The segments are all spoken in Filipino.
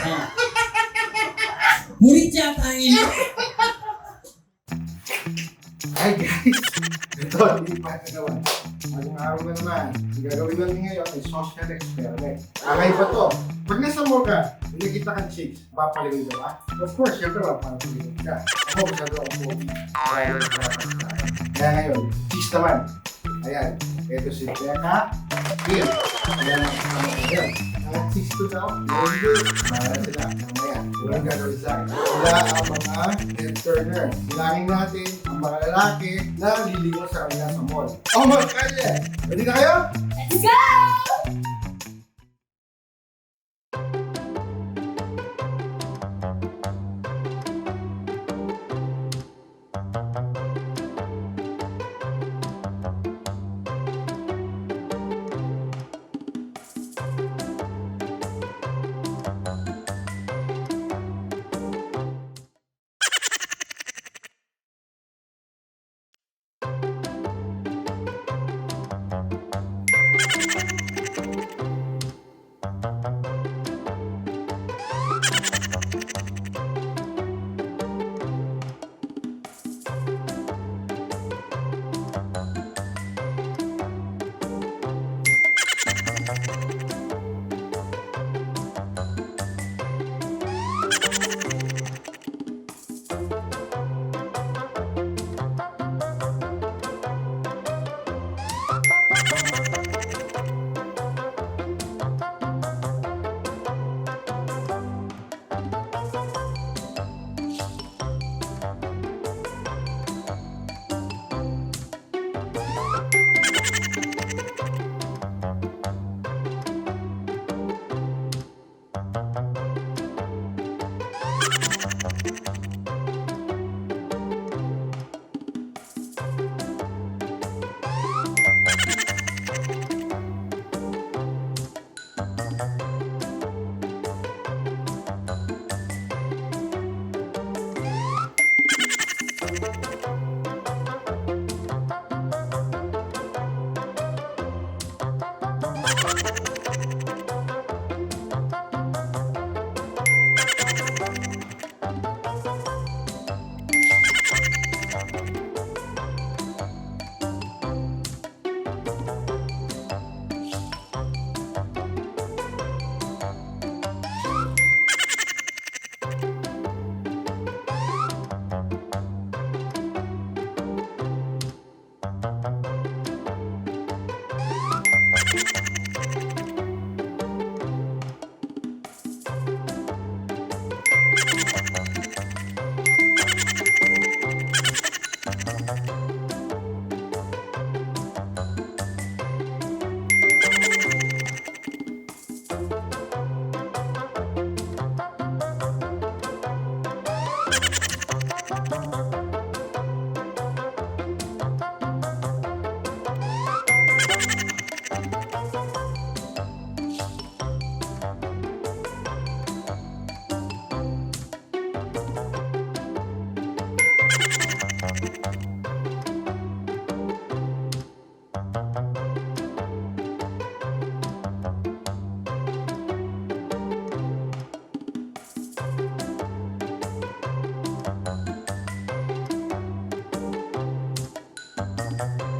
Ah. Murit yata ilo. Hi guys! Ito, hindi pa nagawa. Ang araw na naman, ang gagawin natin ngayon ay social experiment. Okay ba to? Pag nasa mall ka, may nakita kang chicks, papalingin ka ba? Of course, syempre papalingin ka. Ako, masyado ako pogi. Yun, Kaya ngayon, chicks naman. Ayan, ito si Becca, Kim. Ayan ang ko ngayon. Ang chicks ko daw, hindi. Para sila, mamaya. Walang gagawin sa akin. Sila ang mga head turner. Bilangin natin ang mga lalaki na liligo sa kanila sa mall. Oh my God! Ready na kayo? Let's go! 감사합니다.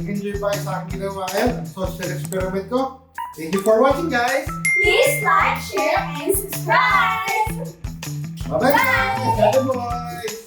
Nag-enjoy pa kayo sa aking ginawa ngayon, social experiment ko. Thank you for watching guys! Please like, share, and subscribe! Bye-bye! Bye! Bye!